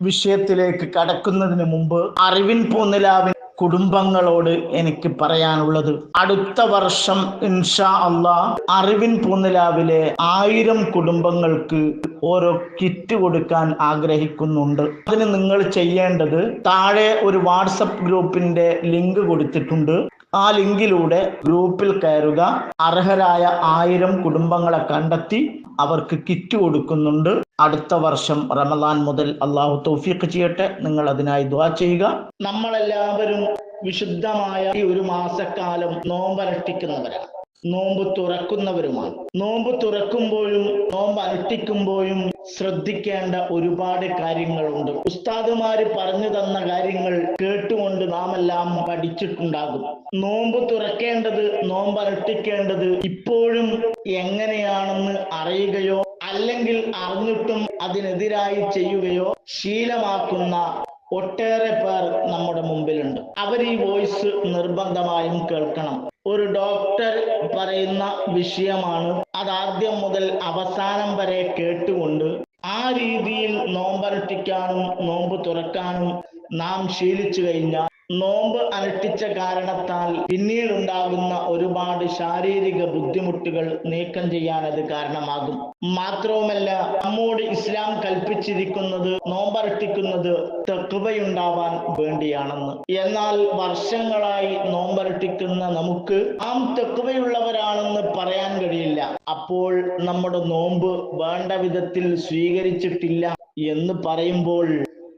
വിഷയത്തിലേക്ക് കടക്കുന്നതിന് മുമ്പ് അറിവിൻ പൂന്നിലാവിൻ കുടുംബങ്ങളോട് എനിക്ക് പറയാനുള്ളത്. അടുത്ത വർഷം ഇൻഷാ അള്ളാ അറിവിൻ പൂന്നിലാവിലെ ആയിരം കുടുംബങ്ങൾക്ക് ഓരോ കിറ്റ് കൊടുക്കാൻ ആഗ്രഹിക്കുന്നുണ്ട്. അതിന് നിങ്ങൾ ചെയ്യേണ്ടത് താഴെ ഒരു വാട്സപ്പ് ഗ്രൂപ്പിന്റെ ലിങ്ക് കൊടുത്തിട്ടുണ്ട്. ആ ലിങ്കിലൂടെ ഗ്രൂപ്പിൽ കയറുക. അർഹരായ ആയിരം കുടുംബങ്ങളെ കണ്ടെത്തി അവർക്ക് കിറ്റ് കൊടുക്കുന്നുണ്ട്. അടുത്ത വർഷം റമദാൻ മുതൽ അള്ളാഹു തൗഫീഖ് ചെയ്യട്ടെ. നിങ്ങൾ അതിനായി ദ്വാ ചെയ്യുക. നമ്മളെല്ലാവരും വിശുദ്ധമായ ഈ ഒരു മാസക്കാലം നോമ്പനുഷ്ഠിക്കുന്നവരാണ്. നോമ്പ് തുറക്കുന്നവരുമാണ്. നോമ്പ് തുറക്കുമ്പോഴും നോമ്പ് അനുഷ്ഠിക്കുമ്പോഴും ശ്രദ്ധിക്കേണ്ട ഒരുപാട് കാര്യങ്ങളുണ്ട്. ഉസ്താദുമാര് പറഞ്ഞു തന്ന കാര്യങ്ങൾ കേട്ടുകൊണ്ട് നാം എല്ലാം പഠിച്ചിട്ടുണ്ടാകും. നോമ്പ് തുറക്കേണ്ടത് നോമ്പ് അനുഷ്ഠിക്കേണ്ടത് ഇപ്പോഴും എങ്ങനെയാണെന്ന് അറിയുകയോ അല്ലെങ്കിൽ അറിഞ്ഞിട്ടും അതിനെതിരായി ചെയ്യുകയോ ശീലമാക്കുന്ന ഒട്ടേറെ പേർ നമ്മുടെ മുമ്പിലുണ്ട്. അവർ ഈ വോയിസ് നിർബന്ധമായും കേൾക്കണം. ഒരു ഡോക്ടർ പറയുന്ന വിഷയമാണ്. അത് ആദ്യം മുതൽ അവസാനം വരെ കേട്ടുകൊണ്ട് ആ രീതിയിൽ നോമ്പരട്ടിക്കാനും നോമ്പ് തുറക്കാനും നാം ശീലിച്ചു കഴിഞ്ഞാൽ നോമ്പ് അനുഷ്ഠിച്ച കാരണത്താൽ പിന്നീടുണ്ടാകുന്ന ഒരുപാട് ശാരീരിക ബുദ്ധിമുട്ടുകൾ നീക്കം ചെയ്യാൻ അത് കാരണമാകും. മാത്രവുമല്ല നമ്മോട് ഇസ്ലാം കൽപ്പിച്ചിരിക്കുന്നത് നോമ്പരട്ടിക്കുന്നത് തെക്കുവയുണ്ടാവാൻ വേണ്ടിയാണെന്ന്. എന്നാൽ വർഷങ്ങളായി നോമ്പരട്ടിക്കുന്ന നമുക്ക് നാം തെക്കുവയുള്ളവരാണെന്ന് പറയാൻ കഴിയില്ല. അപ്പോൾ നമ്മുടെ നോമ്പ് വേണ്ട വിധത്തിൽ സ്വീകരിച്ചിട്ടില്ല എന്ന് പറയുമ്പോൾ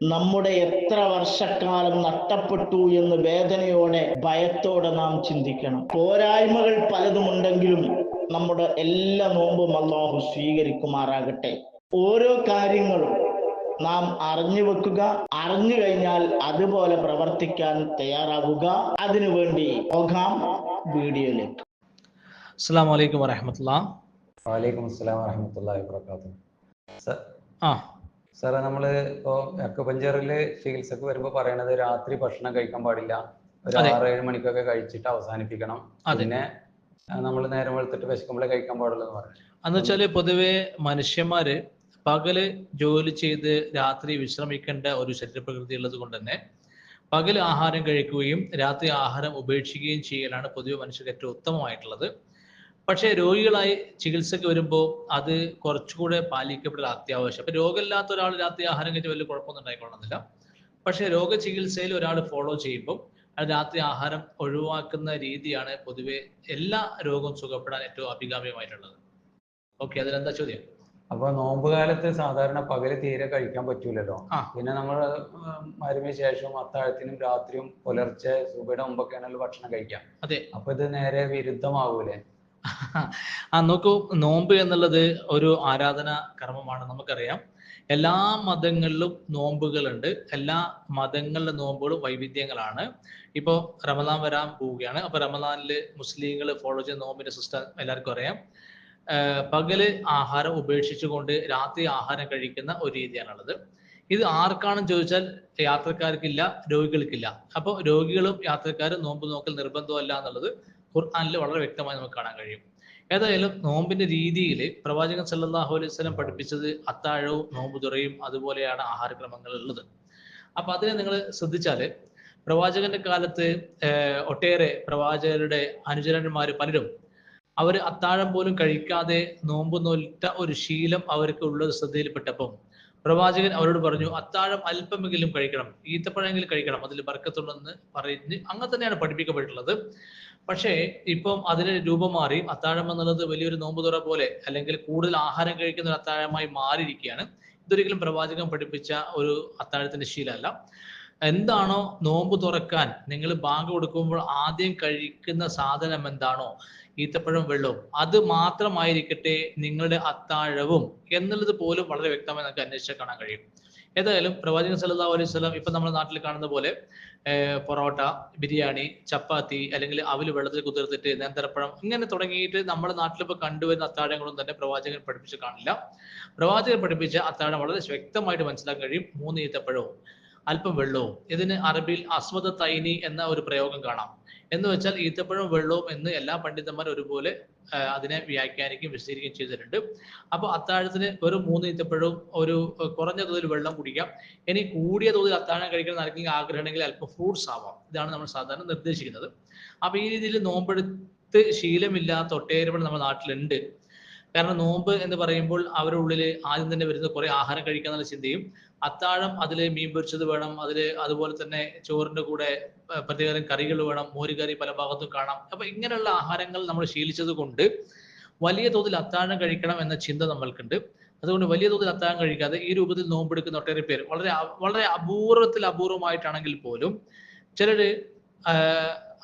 നമ്മുടെ എത്ര വർഷക്കാലം നഷ്ടപ്പെട്ടു എന്ന് വേദനയോടെ ഭയത്തോടെ നാം ചിന്തിക്കണം. പോരായ്മകൾ പലതുമുണ്ടെങ്കിലും നമ്മുടെ എല്ലാ നോമ്പും അള്ളാഹു സ്വീകരിക്കുമാറാകട്ടെ. ഓരോ കാര്യങ്ങളും നാം അറിഞ്ഞു വെക്കുക അറിഞ്ഞു കഴിഞ്ഞാൽ അതുപോലെ പ്രവർത്തിക്കാൻ തയ്യാറാവുക. അതിനുവേണ്ടി പോകാം വീഡിയോയിലേക്ക്. അസ്സാം വലൈക്കും വരഹമത്തുള്ള വലൈക്കും അസ്സലാം വറഹമത്തല്ലാഹി വബറകാതുഹു. സർ ആ സാറേ നമ്മൾ ഇപ്പോ അക്കുപഞ്ചറിൽ ചികിത്സക്ക് വരുമ്പോ പറയണത് രാത്രി ഭക്ഷണം കഴിക്കാൻ പാടില്ല. ഒരു. ആറ് ഏഴ് മണിക്കൊക്കെ കഴിച്ചിട്ട് അവസാനിപ്പിക്കണം. അതിനെ നമ്മൾ നേരം വെളുത്തിട്ട് വിശക്കുമ്പോഴേ കഴിക്കാൻ പാടുള്ളൂ എന്ന് പറഞ്ഞു എന്ന് വെച്ചാൽ പൊതുവെ മനുഷ്യന്മാര് പകൽ ജോലി ചെയ്ത് രാത്രി വിശ്രമിക്കേണ്ട ഒരു ശരീരപ്രകൃതി ഉള്ളത് കൊണ്ട് തന്നെ പകൽ ആഹാരം കഴിക്കുകയും രാത്രി ആഹാരം ഉപേക്ഷിക്കുകയും ചെയ്യലാണ് പൊതുവെ മനുഷ്യർക്ക് ഏറ്റവും ഉത്തമമായിട്ടുള്ളത്. പക്ഷേ രോഗികളായി ചികിത്സയ്ക്ക് വരുമ്പോൾ അത് കുറച്ചുകൂടെ പാലിക്കപ്പെടൽ അത്യാവശ്യം. അപ്പൊ രോഗമില്ലാത്ത ഒരാൾ രാത്രി ആഹാരം കഴിച്ച് വലിയ കുഴപ്പമൊന്നും ഉണ്ടായിക്കൊള്ളുന്നില്ല പക്ഷേ രോഗചികിത്സയിൽ ഒരാൾ ഫോളോ ചെയ്യുമ്പോൾ രാത്രി ആഹാരം ഒഴിവാക്കുന്ന രീതിയാണ് പൊതുവെ എല്ലാ രോഗവും സുഖപ്പെടാൻ ഏറ്റവും അഭികാമ്യമായിട്ടുള്ളത്. ഓക്കെ അതിലെന്താ ചോദ്യം? അപ്പൊ നോമ്പ് കാലത്ത് സാധാരണ പകൽ തീരെ കഴിക്കാൻ പറ്റൂലല്ലോ. പിന്നെ നമ്മൾ മരുമിന് ശേഷവും അത്താഴത്തിനും രാത്രിയും പുലർച്ചെ സുബയുടെ മുമ്പൊക്കെയാണല്ലോ ഭക്ഷണം കഴിക്കാം അതെ. അപ്പൊ ഇത് നേരെ വിരുദ്ധമാവൂലേ? ആ നോക്കൂ നോമ്പ് എന്നുള്ളത് ഒരു ആരാധന കർമ്മമാണ് നമുക്കറിയാം. എല്ലാ മതങ്ങളിലും നോമ്പുകളുണ്ട്. എല്ലാ മതങ്ങളിലെ നോമ്പുകളും വൈവിധ്യങ്ങളാണ്. ഇപ്പോൾ റമദാൻ വരാൻ പോവുകയാണ്. അപ്പൊ റമദാനിൽ മുസ്ലിങ്ങൾ ഫോളോ ചെയ്യുന്ന നോമ്പിന്റെ സിസ്റ്റം എല്ലാവർക്കും അറിയാം. പകൽ ആഹാരം ഉപേക്ഷിച്ചുകൊണ്ട് രാത്രി ആഹാരം കഴിക്കുന്ന ഒരു രീതിയാണുള്ളത്. ഇത് ആർക്കാണെന്ന് ചോദിച്ചാൽ യാത്രക്കാർക്കില്ല രോഗികൾക്കില്ല. അപ്പോൾ രോഗികളും യാത്രക്കാരും നോമ്പ് നോക്കൽ നിർബന്ധമല്ല എന്നുള്ളത് ഖുർആനിൽ വളരെ വ്യക്തമായി നമുക്ക് കാണാൻ കഴിയും. ഏതായാലും നോമ്പിന്റെ രീതിയിൽ പ്രവാചകൻ സല്ലാഹു അലൈഹി സ്വലം പഠിപ്പിച്ചത് അത്താഴവും നോമ്പ് തുറയും അതുപോലെയാണ് ആഹാരക്രമങ്ങൾ ഉള്ളത്. അപ്പൊ അതിനെ നിങ്ങൾ ശ്രദ്ധിച്ചാൽ പ്രവാചകന്റെ കാലത്ത് ഒട്ടേറെ പ്രവാചകരുടെ അനുചരന്മാർ പലരും അവർ അത്താഴം പോലും കഴിക്കാതെ നോമ്പ് നോൽറ്റ ഒരു ശീലം അവർക്ക് ഉള്ളത് ശ്രദ്ധയിൽപ്പെട്ടപ്പം പ്രവാചകൻ അവരോട് പറഞ്ഞു അത്താഴം അല്പമെങ്കിലും കഴിക്കണം ഈത്തപ്പഴമെങ്കിലും കഴിക്കണം അതിൽ ബർക്കത്തുണ്ടെന്ന് പറഞ്ഞ് അങ്ങനെ തന്നെയാണ് പഠിപ്പിക്കപ്പെട്ടിട്ടുള്ളത്. പക്ഷേ ഇപ്പം അതിന് രൂപം മാറി അത്താഴം എന്നുള്ളത് വലിയൊരു നോമ്പ് തുറ പോലെ അല്ലെങ്കിൽ കൂടുതൽ ആഹാരം കഴിക്കുന്ന ഒരു അത്താഴമായി മാറിയിരിക്കുകയാണ്. ഇതൊരിക്കലും പ്രവാചകൻ പഠിപ്പിച്ച ഒരു അത്താഴത്തിന്റെ ശീലമല്ല. എന്താണോ നോമ്പ് തുറക്കാൻ നിങ്ങൾ ബാങ്ക് കൊടുക്കുമ്പോൾ ആദ്യം കഴിക്കുന്ന സാധനം എന്താണോ ഈത്തപ്പഴം വെള്ളവും. അത് മാത്രമായിരിക്കട്ടെ നിങ്ങളുടെ അത്താഴവും എന്നുള്ളത് പോലും വളരെ വ്യക്തമായി നമുക്ക് അന്വേഷിച്ചാൽ കാണാൻ കഴിയും. ഏതായാലും പ്രവാചകൻ സല്ലല്ലാഹു അലൈഹി സ്വലം ഇപ്പൊ നമ്മുടെ നാട്ടിൽ കാണുന്ന പോലെ പൊറോട്ട ബിരിയാണി ചപ്പാത്തി അല്ലെങ്കിൽ അവൽ വെള്ളത്തിൽ കുതിർത്തിട്ട് നേന്ത്രപ്പഴം ഇങ്ങനെ തുടങ്ങിയിട്ട് നമ്മുടെ നാട്ടിൽ ഇപ്പൊ കണ്ടുവരുന്ന അത്താഴങ്ങളൊന്നും തന്നെ പ്രവാചകൻ പഠിപ്പിച്ച് കാണില്ല. പ്രവാചകൻ പഠിപ്പിച്ച അത്താഴം വളരെ വ്യക്തമായിട്ട് മനസ്സിലാക്കാൻ കഴിയും. മൂന്ന് ഈത്തപ്പഴവും. അല്പം വെള്ളവും. ഇതിന് അറബിയിൽ അസ്വദ തൈനി എന്ന ഒരു പ്രയോഗം കാണാം. എന്ന് വെച്ചാൽ ഈത്തപ്പഴവും വെള്ളവും എന്ന് എല്ലാ പണ്ഡിതന്മാരും ഒരുപോലെ അതിനെ വ്യാഖ്യാനിക്കുകയും വിശദീകരിക്കുകയും ചെയ്തിട്ടുണ്ട്. അപ്പോൾ അത്താഴത്തിന് വെറും മൂന്ന് ഈത്തപ്പഴവും ഒരു കുറഞ്ഞ തോതിൽ വെള്ളം കുടിക്കാം. ഇനി കൂടിയ തോതിൽ അത്താഴം കഴിക്കാൻ ആർക്കെങ്കിലും ആഗ്രഹമുണ്ടെങ്കിൽ അല്പം ഫ്രൂട്ട്സ് ആവാം. ഇതാണ് നമ്മൾ സാധാരണ നിർദ്ദേശിക്കുന്നത്. അപ്പൊ ഈ രീതിയിൽ നോമ്പെടുത്ത് ശീലമില്ലാത്ത ഒട്ടേറെ നമ്മുടെ നാട്ടിലുണ്ട്. കാരണം നോമ്പ് എന്ന് പറയുമ്പോൾ അവരുടെ ഉള്ളിൽ ആദ്യം തന്നെ വരുന്ന കുറെ ആഹാരം കഴിക്കുക എന്നുള്ള ചിന്തയും അത്താഴം അതിൽ മീൻ പൊരിച്ചത് വേണം അതിൽ അതുപോലെ തന്നെ ചോറിന്റെ കൂടെ പ്രത്യേകതരം പ്രത്യേകം കറികൾ വേണം മോരുകറി പല ഭാഗത്തും കാണാം. അപ്പൊ ഇങ്ങനെയുള്ള ആഹാരങ്ങൾ നമ്മൾ ശീലിച്ചത് കൊണ്ട് വലിയ തോതിൽ അത്താഴം കഴിക്കണം എന്ന ചിന്ത നമ്മൾക്കുണ്ട്. അതുകൊണ്ട് വലിയ തോതിൽ അത്താഴം കഴിക്കാതെ ഈ രൂപത്തിൽ നോമ്പെടുക്കുന്ന ഒട്ടേറെ പേര് വളരെ വളരെ അപൂർവത്തിൽ അപൂർവമായിട്ടാണെങ്കിൽ പോലും ചിലര്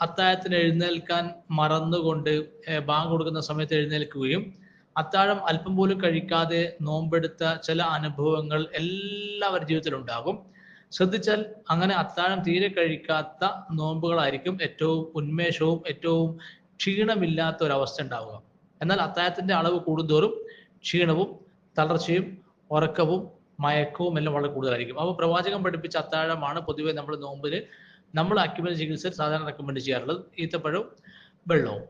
അത്താഴത്തിന് എഴുന്നേൽക്കാൻ മറന്നുകൊണ്ട് ബാങ്ക് കൊടുക്കുന്ന സമയത്ത് എഴുന്നേൽക്കുകയും അത്താഴം അല്പം പോലും കഴിക്കാതെ നോമ്പെടുത്ത ചില അനുഭവങ്ങൾ എല്ലാവരുടെ ജീവിതത്തിലും ഉണ്ടാകും. ശ്രദ്ധിച്ചാൽ അങ്ങനെ അത്താഴം തീരെ കഴിക്കാത്ത നോമ്പുകളായിരിക്കും ഏറ്റവും ഉന്മേഷവും ഏറ്റവും ക്ഷീണമില്ലാത്ത ഒരവസ്ഥ ഉണ്ടാവുക. എന്നാൽ അത്താഴത്തിന്റെ അളവ് കൂടുന്തോറും ക്ഷീണവും തളർച്ചയും ഉറക്കവും മയക്കവും എല്ലാം വളരെ കൂടുതലായിരിക്കും. അപ്പോൾ പ്രവാചകം പഠിപ്പിച്ച അത്താഴമാണ് പൊതുവെ നമ്മൾ നോമ്പിന് നമ്മൾ അക്യുമെന്റ് ചികിത്സയിൽ സാധാരണ റെക്കമെൻഡ് ചെയ്യാറുള്ളത്. ഈത്തപ്പഴവും വെള്ളവും.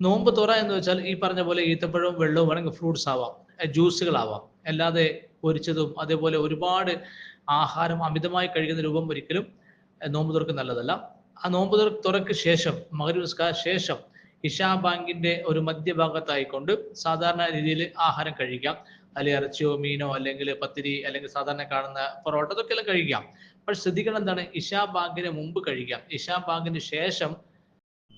നോമ്പ് തുറ എന്ന് വെച്ചാൽ ഈ പറഞ്ഞ പോലെ ഈത്തപ്പഴവും വെള്ളവും വേണമെങ്കിൽ ഫ്രൂട്ട്സ് ആവാം ജ്യൂസുകളാവാം അല്ലാതെ പൊരിച്ചതും അതേപോലെ ഒരുപാട് ആഹാരം അമിതമായി കഴിക്കുന്ന രൂപം ഒരിക്കലും നോമ്പ് തുറക്ക് നല്ലതല്ല. ആ നോമ്പ് തുറ തുറക്ക് ശേഷം മകരസ്കാര ശേഷം ഇഷാ ബാങ്കിന്റെ ഒരു മധ്യഭാഗത്തായിക്കൊണ്ട് സാധാരണ രീതിയിൽ ആഹാരം കഴിക്കാം. അല്ലെങ്കിൽ ഇറച്ചിയോ മീനോ അല്ലെങ്കിൽ പത്തിരി അല്ലെങ്കിൽ സാധാരണ കാണുന്ന പൊറോട്ട ഇതൊക്കെ എല്ലാം കഴിക്കാം. പക്ഷെ ശ്രദ്ധിക്കണം എന്താണ്? ഇഷാ ബാങ്കിന് മുമ്പ് കഴിക്കാം. ഇഷാ ബാങ്കിന് ശേഷം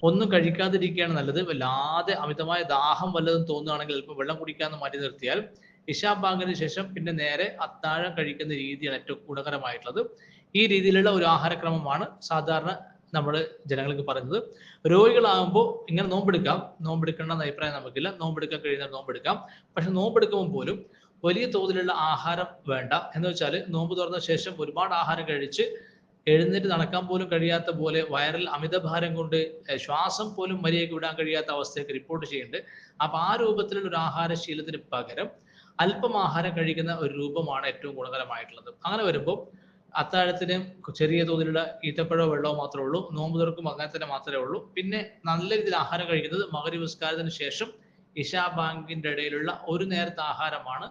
ഒന്നും കഴിക്കാതിരിക്കുകയാണ് നല്ലത്. വല്ലാതെ അമിതമായ ദാഹം വല്ലതും തോന്നുകയാണെങ്കിൽ അല്പം വെള്ളം കുടിക്കാന്ന് മാറ്റി നിർത്തിയാൽ ഇഷാ ബാങ്കിന് ശേഷം പിന്നെ നേരെ അത്താഴം കഴിക്കുന്ന രീതിയാണ് ഏറ്റവും ഗുണകരമായിട്ടുള്ളത്. ഈ രീതിയിലുള്ള ഒരു ആഹാരക്രമമാണ് സാധാരണ നമ്മൾ ജനങ്ങൾക്ക് പറയുന്നത്. രോഗികളാകുമ്പോൾ ഇങ്ങനെ നോമ്പെടുക്കാം. നോമ്പെടുക്കണം എന്ന അഭിപ്രായം നമുക്കില്ല. നോമ്പെടുക്കാൻ കഴിയുന്ന നോമ്പെടുക്കാം. പക്ഷെ നോമ്പെടുക്കുമ്പോൾ പോലും വലിയ തോതിലുള്ള ആഹാരം വേണ്ട. എന്ന് വെച്ചാൽ നോമ്പ് തുറന്ന ശേഷം ഒരുപാട് ആഹാരം കഴിച്ച് എഴുന്നേറ്റ് നടക്കാൻ പോലും കഴിയാത്ത പോലെ വയറിൽ അമിതഭാരം കൊണ്ട് ശ്വാസം പോലും മര്യാദയ്ക്ക് വിടാൻ കഴിയാത്ത അവസ്ഥയൊക്കെ റിപ്പോർട്ട് ചെയ്യുന്നുണ്ട്. അപ്പൊ ആ രൂപത്തിലുള്ള ഒരു ആഹാരശീലത്തിന് പകരം അല്പം ആഹാരം കഴിക്കുന്ന ഒരു രൂപമാണ് ഏറ്റവും ഗുണകരമായിട്ടുള്ളത്. അങ്ങനെ വരുമ്പോൾ അത്താഴത്തിന് ചെറിയ തോതിലുള്ള ഈത്തപ്പഴോ വെള്ളമോ മാത്രമേ ഉള്ളൂ നോമ്പ് തുറക്കും അങ്ങനെ തന്നെ മാത്രമേ ഉള്ളൂ. പിന്നെ നല്ല രീതിയിൽ ആഹാരം കഴിക്കുന്നത് മകരി നിസ്കാരത്തിന് ശേഷം ഇഷാ ബാങ്കിന്റെ ഇടയിലുള്ള ഒരു നേരത്തെ ആഹാരമാണ്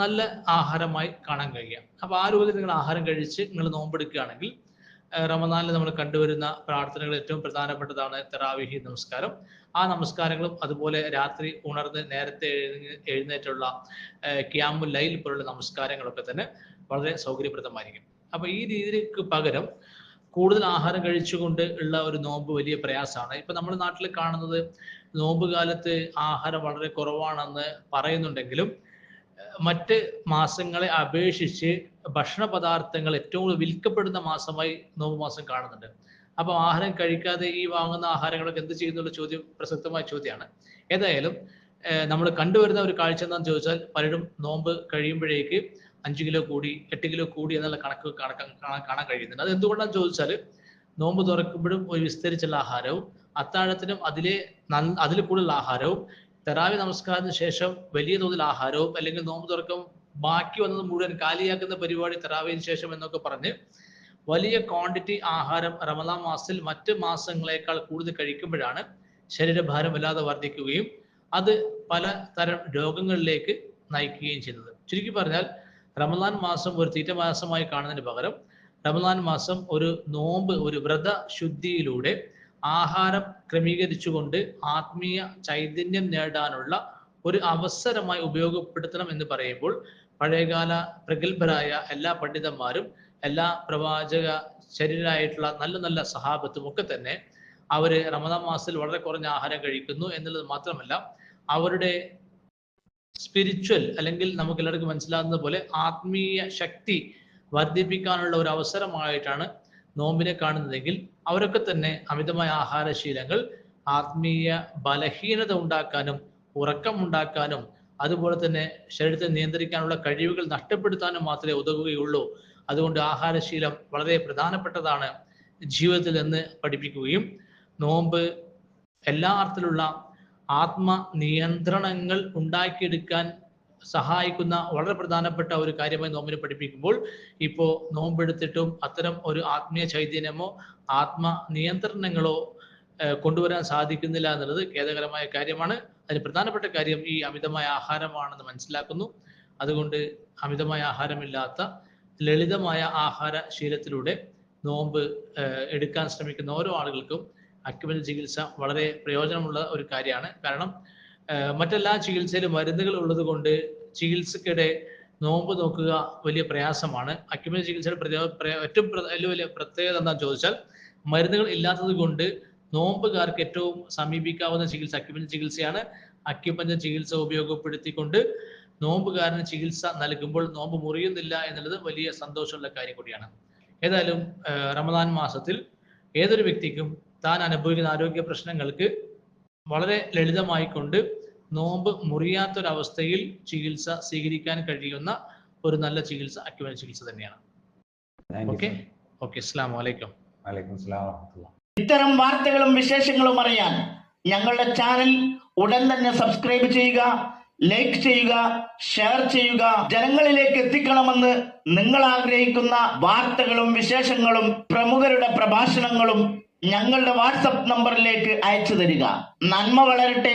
നല്ല ആഹാരമായി കാണാൻ കഴിയുക അപ്പൊ ആ രൂപത്തിൽ നിങ്ങൾ ആഹാരം കഴിച്ച് നിങ്ങൾ നോമ്പെടുക്കുകയാണെങ്കിൽ റമദാനിൽ നമ്മൾ കണ്ടുവരുന്ന പ്രാർത്ഥനകൾ ഏറ്റവും പ്രധാനപ്പെട്ടതാണ് തെറാവിഹി നമസ്കാരം. ആ നമസ്കാരങ്ങളും അതുപോലെ രാത്രി ഉണർന്ന് നേരത്തെ എഴുന്ന- എഴുന്നേറ്റുള്ള ക്യാമ്പ് ലൈൽ പോലുള്ള നമസ്കാരങ്ങളൊക്കെ തന്നെ വളരെ സൗകര്യപ്രദമായിരിക്കും. അപ്പൊ ഈ രീതിക്ക് പകരം കൂടുതൽ ആഹാരം കഴിച്ചുകൊണ്ട് ഉള്ള ഒരു നോമ്പ് വലിയ പ്രയാസമാണ്. ഇപ്പൊ നമ്മുടെ നാട്ടിൽ കാണുന്നത് നോമ്പ് കാലത്ത് ആഹാരം വളരെ കുറവാണെന്ന് പറയുന്നുണ്ടെങ്കിലും മറ്റ് മാസങ്ങളെ അപേക്ഷിച്ച് ഭക്ഷണ പദാർത്ഥങ്ങൾ ഏറ്റവും കൂടുതൽ വിൽക്കപ്പെടുന്ന മാസമായി നോമ്പ് മാസം കാണുന്നുണ്ട്. അപ്പൊ ആഹാരം കഴിക്കാതെ ഈ വാങ്ങുന്ന ആഹാരങ്ങളൊക്കെ എന്ത് ചെയ്യുന്നുള്ള ചോദ്യം പ്രസക്തമായ ചോദ്യമാണ്. ഏതായാലും നമ്മൾ കണ്ടുവരുന്ന ഒരു കാഴ്ച എന്താണെന്ന് ചോദിച്ചാൽ പലരും നോമ്പ് കഴിയുമ്പോഴേക്ക് അഞ്ച് കിലോ കൂടി എട്ട് കിലോ കൂടി എന്നുള്ള കണക്ക് കാണാൻ കഴിയുന്നുണ്ട്. അത് എന്തുകൊണ്ടാണെന്ന് ചോദിച്ചാൽ നോമ്പ് തുറക്കുമ്പോഴും ഒരു വിസ്തരിച്ചുള്ള ആഹാരവും അത്താഴത്തിനും അതിലെ അതിൽ കൂടുതൽ ആഹാരവും തെറാവി നമസ്കാരത്തിന് ശേഷം വലിയ തോതിൽ ആഹാരവും അല്ലെങ്കിൽ നോമ്പ് തുറക്കം ബാക്കി വന്നത് മുഴുവൻ കാലിയാക്കുന്ന പരിപാടി തെറാവിന് ശേഷം എന്നൊക്കെ പറഞ്ഞ് വലിയ ക്വാണ്ടിറ്റി ആഹാരം റമദാൻ മാസത്തിൽ മറ്റ് മാസങ്ങളെക്കാൾ കൂടുതൽ കഴിക്കുമ്പോഴാണ് ശരീരഭാരം വല്ലാതെ വർദ്ധിക്കുകയും അത് പല തരം രോഗങ്ങളിലേക്ക് നയിക്കുകയും ചെയ്യുന്നത്. ചുരുക്കി പറഞ്ഞാൽ റമദാൻ മാസം ഒരു തീറ്റ മാസമായി കാണുന്നതിന് പകരം റമദാൻ മാസം ഒരു നോമ്പ് ഒരു വ്രത ശുദ്ധിയിലൂടെ ആഹാരം ക്രമീകരിച്ചുകൊണ്ട് ആത്മീയ ചൈതന്യം നേടാനുള്ള ഒരു അവസരമായി ഉപയോഗപ്പെടുത്തണം എന്ന് പറയുമ്പോൾ പഴയകാല പ്രഗത്ഭരായ എല്ലാ പണ്ഡിതന്മാരും എല്ലാ പ്രവാചക ശരീരായിട്ടുള്ള നല്ല നല്ല സഹാബത്തും ഒക്കെ തന്നെ അവർ റമദാൻ മാസത്തിൽ വളരെ കുറഞ്ഞ ആഹാരം കഴിക്കുന്നു എന്നുള്ളത് മാത്രമല്ല അവരുടെ സ്പിരിച്വൽ അല്ലെങ്കിൽ നമുക്ക് എല്ലാവർക്കും മനസ്സിലാകുന്ന പോലെ ആത്മീയ ശക്തി വർദ്ധിപ്പിക്കാനുള്ള ഒരു അവസരമായിട്ടാണ് നോമ്പിനെ കാണുന്നതെങ്കിൽ അവരൊക്കെ തന്നെ അമിതമായ ആഹാരശീലങ്ങൾ ആത്മീയ ബലഹീനത ഉണ്ടാക്കാനും ഉറക്കം ഉണ്ടാക്കാനും അതുപോലെ തന്നെ ശരീരത്തെ നിയന്ത്രിക്കാനുള്ള കഴിവുകൾ നഷ്ടപ്പെടുത്താനും മാത്രമേ ഉതകുകയുള്ളൂ. അതുകൊണ്ട് ആഹാരശീലം വളരെ പ്രധാനപ്പെട്ടതാണ് ജീവിതത്തിൽ എന്ന് പഠിപ്പിക്കുകയും നോമ്പ് എല്ലാ അർത്ഥത്തിലുള്ള ആത്മ നിയന്ത്രണങ്ങൾ ഉണ്ടാക്കിയെടുക്കാൻ സഹായിക്കുന്ന വളരെ പ്രധാനപ്പെട്ട ഒരു കാര്യമായി നോമ്പിനെ പഠിപ്പിക്കുമ്പോൾ ഇപ്പോ നോമ്പെടുത്തിട്ടും അത്തരം ഒരു ആത്മീയ ചൈതന്യമോ ആത്മ നിയന്ത്രണങ്ങളോ കൊണ്ടുവരാൻ സാധിക്കുന്നില്ല എന്നുള്ളത് ഖേദകരമായ കാര്യമാണ്. അതിന് പ്രധാനപ്പെട്ട കാര്യം ഈ അമിതമായ ആഹാരമാണെന്ന് മനസ്സിലാക്കുന്നു. അതുകൊണ്ട് അമിതമായ ആഹാരമില്ലാത്ത ലളിതമായ ആഹാര ശീലത്തിലൂടെ നോമ്പ് എടുക്കാൻ ശ്രമിക്കുന്ന ഓരോ ആളുകൾക്കും അക്യുപഞ്ചർ ചികിത്സ വളരെ പ്രയോജനമുള്ള ഒരു കാര്യമാണ്. കാരണം മറ്റെല്ലാ ചികിത്സയിലും മരുന്നുകൾ ഉള്ളത് കൊണ്ട് ചികിത്സക്കിടെ നോമ്പ് നോക്കുക വലിയ പ്രയാസമാണ്. അക്യുപഞ്ചർ ചികിത്സയുടെ ഏറ്റവും വലിയ പ്രത്യേകത എന്താണെന്ന് ചോദിച്ചാൽ മരുന്നുകൾ ഇല്ലാത്തത് കൊണ്ട് നോമ്പുകാർക്ക് ഏറ്റവും സമീപിക്കാവുന്ന ചികിത്സ അക്യുപഞ്ചർ ചികിത്സയാണ്. അക്യുപഞ്ച ചികിത്സ ഉപയോഗപ്പെടുത്തിക്കൊണ്ട് നോമ്പുകാരന് ചികിത്സ നൽകുമ്പോൾ നോമ്പ് മുറിയുന്നില്ല എന്നുള്ളത് വലിയ സന്തോഷമുള്ള കാര്യം കൂടിയാണ്. ഏതായാലും റമദാൻ മാസത്തിൽ ഏതൊരു വ്യക്തിക്കും താൻ അനുഭവിക്കുന്ന ആരോഗ്യ പ്രശ്നങ്ങൾക്ക് വളരെ ലളിതമായി കൊണ്ട് നോമ്പ് മുറിയാത്തൊരവസ്ഥയിൽ ചികിത്സ സ്വീകരിക്കാൻ കഴിയുന്ന ഒരു നല്ല ചികിത്സ അക്യുപഞ്ചർ ചികിത്സ തന്നെയാണ്. ഓക്കെ ഓക്കെ അസ്സാം വലൈക്കും വലൈക്കും സ്ലാം വറഹമത്തുള്ള. ഇത്തരം വാർത്തകളും വിശേഷങ്ങളും അറിയാൻ ഞങ്ങളുടെ ചാനൽ ഉടൻ തന്നെ സബ്സ്ക്രൈബ് ചെയ്യുക ലൈക്ക് ചെയ്യുക ഷെയർ ചെയ്യുക. ജനങ്ങളിലേക്ക് എത്തിക്കണമെന്ന് നിങ്ങൾ ആഗ്രഹിക്കുന്ന വാർത്തകളും വിശേഷങ്ങളും പ്രമുഖരുടെ പ്രഭാഷണങ്ങളും ഞങ്ങളുടെ വാട്സപ്പ് നമ്പറിലേക്ക് അയച്ചു തരിക. നന്മ വളരട്ടെ.